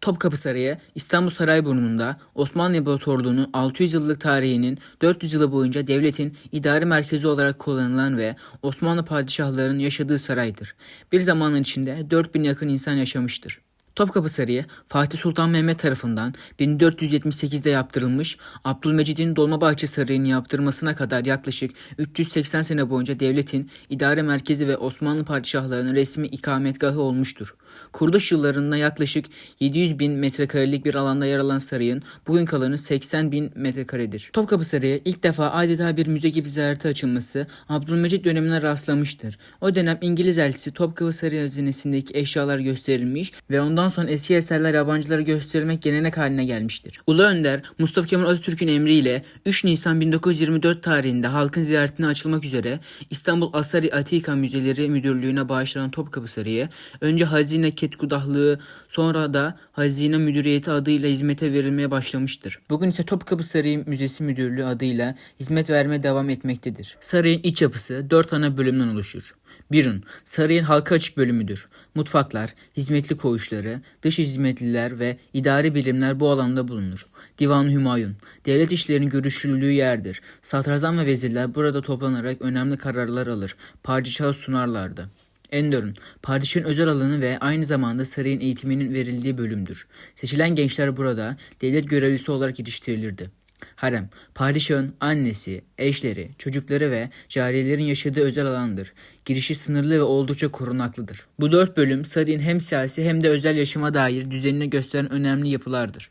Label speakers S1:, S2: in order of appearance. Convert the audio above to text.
S1: Topkapı Sarayı, İstanbul Sarayburnu'nda Osmanlı İmparatorluğu'nun 600 yıllık tarihinin 400 yılı boyunca devletin idari merkezi olarak kullanılan ve Osmanlı padişahlarının yaşadığı saraydır. Bir zamanın içinde 4000 yakın insan yaşamıştır. Topkapı Sarayı, Fatih Sultan Mehmet tarafından 1478'de yaptırılmış, Abdülmecid'in Dolmabahçe Sarayı'nın yaptırmasına kadar yaklaşık 380 sene boyunca devletin idare merkezi ve Osmanlı padişahlarının resmi ikametgahı olmuştur. Kuruluş yıllarında yaklaşık 700 bin metrekarelik bir alanda yer alan sarayın bugünkü alanı 80 bin metrekaredir. Topkapı Sarayı ilk defa adeta bir müze gibi ziyarete açılması Abdülmecid dönemine rastlamıştır. O dönem İngiliz elçisi Topkapı Sarayı hazinesindeki eşyalar gösterilmiş ve ondan sonra eski eserler yabancılara gösterilmek gelenek haline gelmiştir. Ulu Önder Mustafa Kemal Atatürk'ün emriyle 3 Nisan 1924 tarihinde halkın ziyaretine açılmak üzere İstanbul Asari Atika Müzeleri Müdürlüğü'ne bağışlanan Topkapı Sarayı önce Hazine Ketgudahlığı sonra da Hazine Müdüriyeti adıyla hizmete verilmeye başlamıştır. Bugün ise Topkapı Sarayı Müzesi Müdürlüğü adıyla hizmet vermeye devam etmektedir. Sarayın iç yapısı 4 ana bölümden oluşur. 1. Sarayın halka açık bölümüdür. Mutfaklar, hizmetli koğuşları, dış hizmetliler ve idari birimler bu alanda bulunur. Divan-ı Hümayun, devlet işlerinin görüşüldüğü yerdir. Sadrazam ve vezirler burada toplanarak önemli kararlar alır. Padişahı sunarlardı. Endor'un, padişahın özel alanı ve aynı zamanda sarayın eğitiminin verildiği bölümdür. Seçilen gençler burada devlet görevlisi olarak yetiştirilirdi. Harem, padişahın annesi, eşleri, çocukları ve cariyelerin yaşadığı özel alandır. Girişi sınırlı ve oldukça korunaklıdır. Bu dört bölüm sarayın hem siyasi hem de özel yaşama dair düzenini gösteren önemli yapılardır.